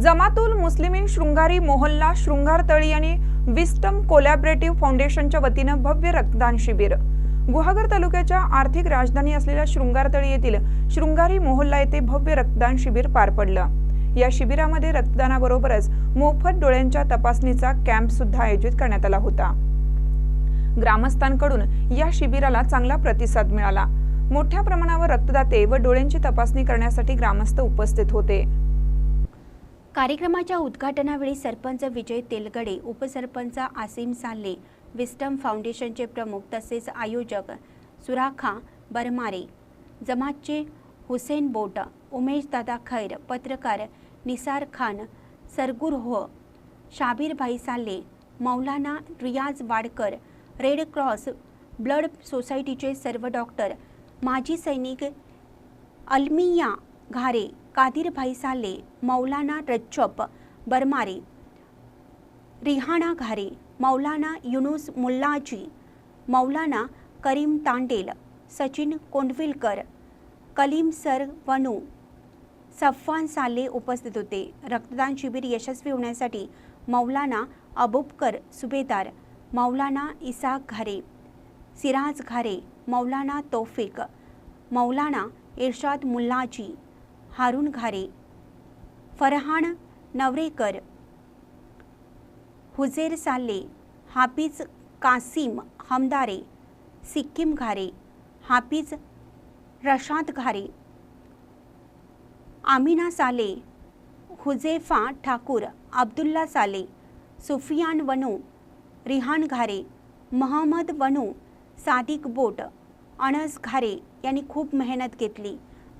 जमातुल मुस्लिमीन शृंगारी मोहल्ला शृंगारतळी आणि विस्टम कोलॅबरेटिव्ह फाउंडेशनच्या वतीनं भव्य रक्तदान शिबिर. गुहागर तालुक्याच्या आर्थिक राजधानी असलेल्या शृंगारतळी येथील शृंगारी मोहल्ला येथे भव्य रक्तदान शिबिर पार पडलं. या शिबिरामध्ये रक्तदानाबरोबरच मोफत डोळ्यांच्या तपासणीचा कॅम्प सुद्धा आयोजित करण्यात आला होता. ग्रामस्थांकडून या शिबिराला चांगला प्रतिसाद मिळाला. मोठ्या प्रमाणावर रक्तदाते व डोळ्यांची तपासणी करण्यासाठी ग्रामस्थ उपस्थित होते. कार्यक्रमाच्या उद्घाटनावेळी सरपंच विजय तेलगडे उपसरपंच आसिम साल्ले विस्टम फाउंडेशनचे प्रमुख तसेच आयोजक सुराखा बरमारे जमातचे हुसेन बोट उमेश दादा खैर पत्रकार निसार खान सरगुर हो साल्ले मौलाना रियाज वाडकर रेड क्रॉस ब्लड सोसायटीचे सर्व डॉक्टर माजी सैनिक अल्मिया घारे कादिरभाई साले मौलाना रज्जप बरमारे रिहाणा घारे मौलाना युनुस मुल्लाजी मौलाना करीम तांडेल सचिन कोंडविलकर कलीम सर वनू सफ्फान साले उपस्थित होते. रक्तदान शिबिर यशस्वी होण्यासाठी मौलाना अबुबकर सुभेदार मौलाना इसाक घारे सिराज घारे मौलाना तौफिक मौलाना इर्शाद मुल्लाजी हारून घारे. फरहान नवरेकर. हुजेर साले हाफिज कासिम हमदारे सिक्कीम घारे हाफिज रशाद घारे. आमिना साले हुजेफा ठाकूर अब्दुल्ला साले सुफियान वनू रिहान घारे महम्मद वनू सादिक बोट अनस घारे यांनी खूप मेहनत घेतली.